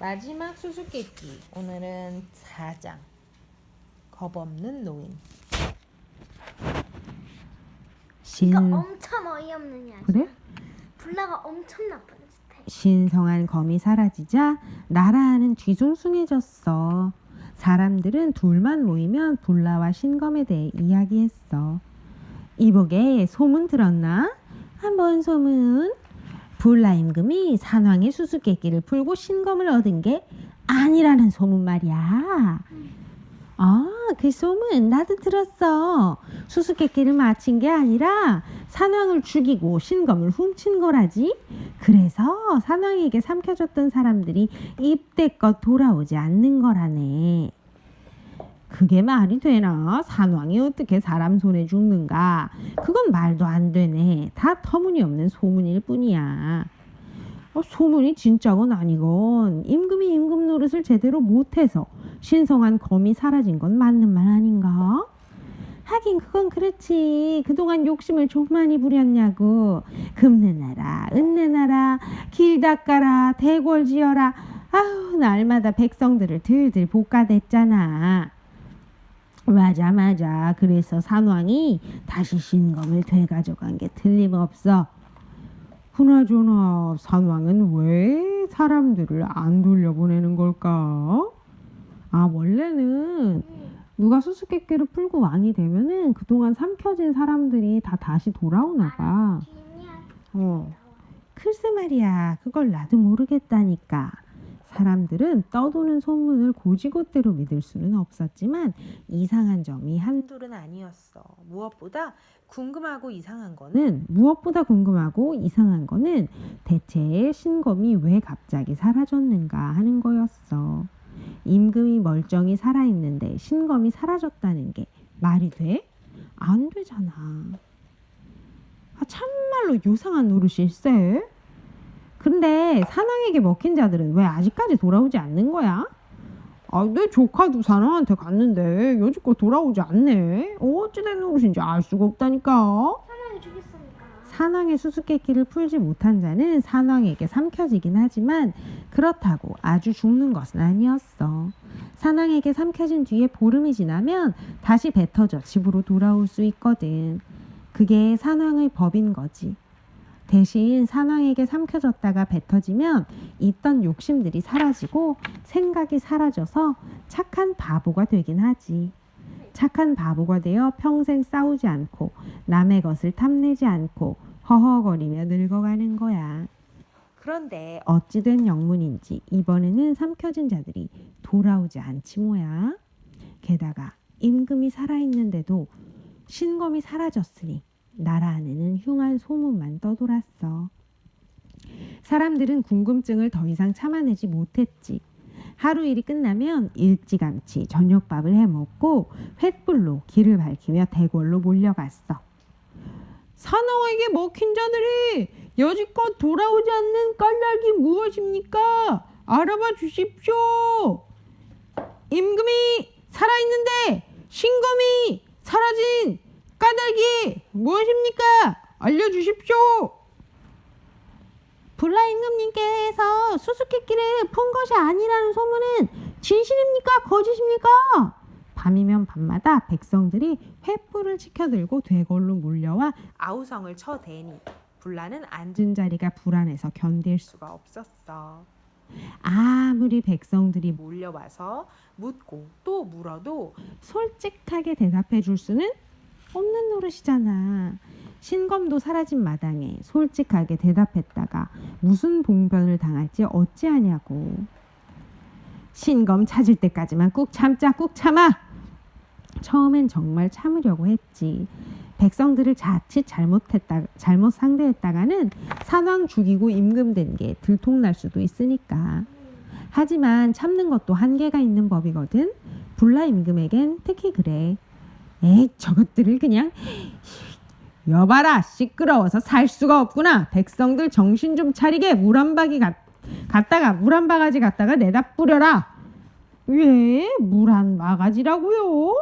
마지막 수수께끼. 오늘은 4장. 겁 없는 노인. 신 이거 엄청 어이없는 이야기. 그래? 불나가 엄청 나쁜 짓해. 신성한 검이 사라지자 나라는 뒤숭숭해졌어. 사람들은 둘만 모이면 불나와 신검에 대해 이야기했어. 이복에 소문 들었나? 한번 소문. 불나 임금이 산왕의 수수께끼를 풀고 신검을 얻은 게 아니라는 소문 말이야. 아, 그 소문 나도 들었어. 수수께끼를 마친 게 아니라 산왕을 죽이고 신검을 훔친 거라지. 그래서 산왕에게 삼켜졌던 사람들이 입대껏 돌아오지 않는 거라네. 그게 말이 되나? 산왕이 어떻게 사람 손에 죽는가? 그건 말도 안 되네. 다 터무니없는 소문일 뿐이야. 어, 소문이 진짜건 아니건 임금이 임금 노릇을 제대로 못해서 신성한 검이 사라진 건 맞는 말 아닌가? 하긴 그건 그렇지. 그동안 욕심을 좀 많이 부렸냐고. 금내나라, 은내나라, 길 닦아라, 대궐 지어라. 아우, 날마다 백성들을 들들 볶아댔잖아. 맞아, 맞아. 그래서 산왕이 다시 신검을 되가져간 게 틀림없어. 그나저나 산왕은 왜 사람들을 안 돌려보내는 걸까? 아, 원래는 누가 수수께끼를 풀고 왕이 되면은 그동안 삼켜진 사람들이 다 다시 돌아오나 봐. 긴 이야기. 어. 글쎄 말이야. 그걸 나도 모르겠다니까. 사람들은 떠도는 소문을 고지곳대로 믿을 수는 없었지만 이상한 점이 한둘은 아니었어. 무엇보다 궁금하고 이상한 거는 무엇보다 궁금하고 이상한 거는 대체 신검이 왜 갑자기 사라졌는가 하는 거였어. 임금이 멀쩡히 살아있는데 신검이 사라졌다는 게 말이 돼? 안 되잖아. 아, 참말로 요상한 노릇일세. 근데 산왕에게 먹힌 자들은 왜 아직까지 돌아오지 않는 거야? 아, 내 조카도 산왕한테 갔는데 여지껏 돌아오지 않네. 어찌된 노릇인지 알 수가 없다니까. 죽였으니까. 산왕의 수수께끼를 풀지 못한 자는 산왕에게 삼켜지긴 하지만 그렇다고 아주 죽는 것은 아니었어. 산왕에게 삼켜진 뒤에 보름이 지나면 다시 뱉어져 집으로 돌아올 수 있거든. 그게 산왕의 법인 거지. 대신 산왕에게 삼켜졌다가 뱉어지면 있던 욕심들이 사라지고 생각이 사라져서 착한 바보가 되긴 하지. 착한 바보가 되어 평생 싸우지 않고 남의 것을 탐내지 않고 허허거리며 늙어가는 거야. 그런데 어찌된 영문인지 이번에는 삼켜진 자들이 돌아오지 않지 뭐야. 게다가 임금이 살아있는데도 신검이 사라졌으니 나라 안에는 흉한 소문만 떠돌았어. 사람들은 궁금증을 더 이상 참아내지 못했지. 하루 일이 끝나면 일찌감치 저녁밥을 해먹고 횃불로 길을 밝히며 대궐로 몰려갔어. 산왕에게 먹힌 자들이 여지껏 돌아오지 않는 까닭이 무엇입니까? 알아봐 주십시오. 임금이 살아있는데 신검이 사라진 까닭이 무엇입니까? 알려주십시오. 불라 임금님께서 수수께끼를 푼 것이 아니라는 소문은 진실입니까? 거짓입니까? 밤이면 밤마다 백성들이 횃불을 치켜들고 되걸로 몰려와 아우성을 쳐대니 불라는 앉은 자리가 불안해서 견딜 수가 없었어. 아무리 백성들이 몰려와서 묻고 또 물어도 솔직하게 대답해 줄 수는 없는 노릇이잖아. 신검도 사라진 마당에 솔직하게 대답했다가 무슨 봉변을 당할지 어찌하냐고. 신검 찾을 때까지만 꾹 참자 꾹 참아. 처음엔 정말 참으려고 했지. 백성들을 자칫 잘못했다 잘못 상대했다가는 산왕 죽이고 임금된 게 들통날 수도 있으니까. 하지만 참는 것도 한계가 있는 법이거든. 불라 임금에겐 특히 그래. 에이 저것들을 그냥 여봐라 시끄러워서 살 수가 없구나. 백성들 정신 좀 차리게 물 한 바기 갖, 갖다가 물 한 바가지 갖다가 내다 뿌려라. 왜? 물 한 바가지라고요?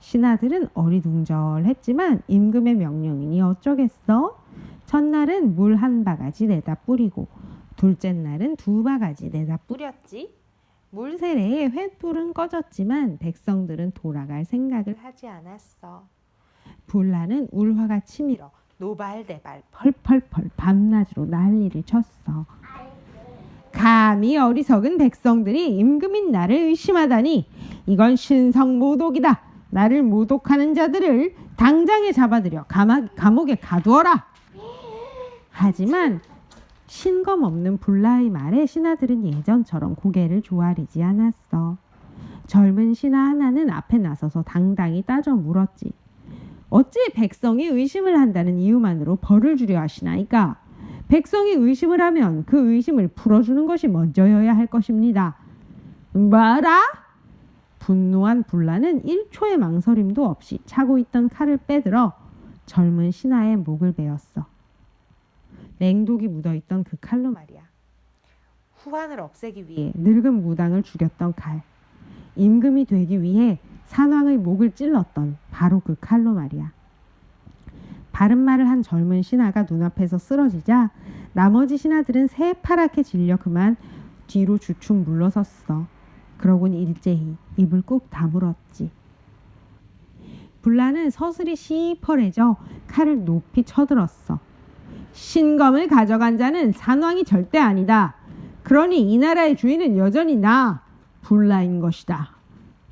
신하들은 어리둥절했지만 임금의 명령이니 어쩌겠어? 첫날은 물 한 바가지 내다 뿌리고 둘째 날은 두 바가지 내다 뿌렸지. 물세례에 횃불은 꺼졌지만 백성들은 돌아갈 생각을 하지 않았어. 불나는 울화가 치밀어 노발대발 펄펄펄 밤낮으로 난리를 쳤어. 감히 어리석은 백성들이 임금인 나를 의심하다니 이건 신성 모독이다. 나를 모독하는 자들을 당장에 잡아들여 감옥, 감옥에 가두어라. 하지만 신검 없는 불라의 말에 신하들은 예전처럼 고개를 조아리지 않았어. 젊은 신하 하나는 앞에 나서서 당당히 따져 물었지. 어찌 백성이 의심을 한다는 이유만으로 벌을 주려 하시나이까? 백성이 의심을 하면 그 의심을 풀어주는 것이 먼저여야 할 것입니다. 뭐라? 분노한 불라는 1초의 망설임도 없이 차고 있던 칼을 빼들어 젊은 신하의 목을 베었어. 맹독이 묻어있던 그 칼로 말이야. 후환을 없애기 위해 늙은 무당을 죽였던 칼. 임금이 되기 위해 산왕의 목을 찔렀던 바로 그 칼로 말이야. 바른 말을 한 젊은 신하가 눈앞에서 쓰러지자 나머지 신하들은 새파랗게 질려 그만 뒤로 주축 물러섰어. 그러곤 일제히 입을 꾹 다물었지. 불나는 서슬이 시퍼레져 칼을 높이 쳐들었어. 신검을 가져간 자는 산왕이 절대 아니다. 그러니 이 나라의 주인은 여전히 나 불라인 것이다.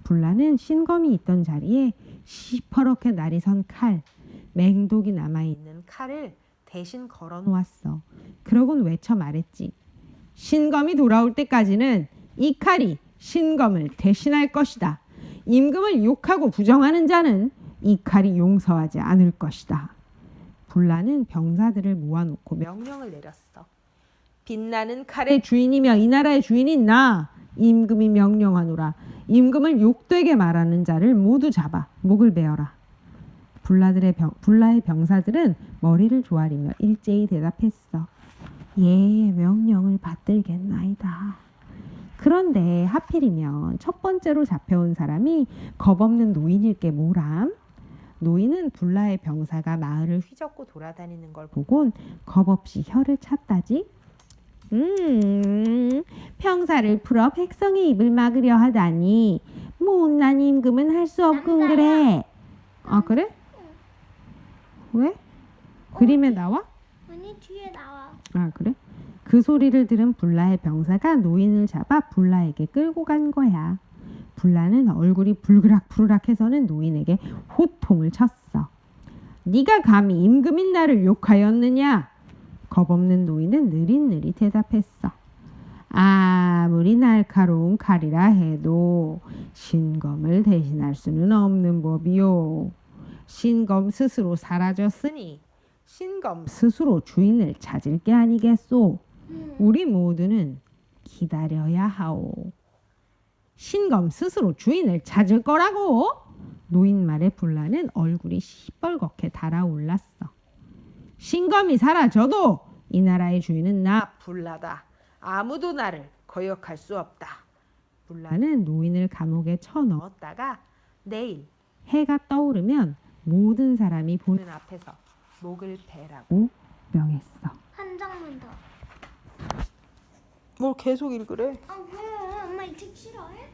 불라는 신검이 있던 자리에 시퍼렇게 날이 선 칼, 맹독이 남아 있는 칼을 대신 걸어 놓았어. 그러곤 외쳐 말했지. 신검이 돌아올 때까지는 이 칼이 신검을 대신할 것이다. 임금을 욕하고 부정하는 자는 이 칼이 용서하지 않을 것이다. 불나는 병사들을 모아놓고 명령을 내렸어. 빛나는 칼의 주인이며 이 나라의 주인인 나 임금이 명령하노라. 임금을 욕되게 말하는 자를 모두 잡아 목을 베어라. 불라들의 병, 불라의 병사들은 머리를 조아리며 일제히 대답했어. 예, 명령을 받들겠나이다. 그런데 하필이면 첫 번째로 잡혀온 사람이 겁없는 노인일 게 뭐람? 노인은 불라의 병사가 마을을 휘젓고 돌아다니는 걸 보곤 겁없이 혀를 찼다지. 음, 병사를 풀어 백성의 입을 막으려 하다니 못난 임금은 할 수 없군. 그래. 아 그래? 왜? 그림에 나와? 언니 뒤에 나와. 아 그래? 그 소리를 들은 불라의 병사가 노인을 잡아 불라에게 끌고 간 거야. 불라는 얼굴이 불그락불그락해서는 노인에게 호통을 쳤어. 네가 감히 임금인 나를 욕하였느냐? 겁없는 노인은 느릿느릿 대답했어. 아무리 날카로운 칼이라 해도 신검을 대신할 수는 없는 법이요. 신검 스스로 사라졌으니 신검 스스로 주인을 찾을 게 아니겠소. 우리 모두는 기다려야 하오. 신검 스스로 주인을 찾을 거라고? 노인 말에 불나는 얼굴이 시뻘겋게 달아올랐어. 신검이 사라져도 이 나라의 주인은 나 불나다. 아무도 나를 거역할 수 없다. 불나는 노인을 감옥에 쳐넣었다가 내일 해가 떠오르면 모든 사람이 보는 앞에서 목을 베라고 명했어. 한 장만 더. 뭘 계속 읽으래? 아 왜? 엄마 이 책 싫어해?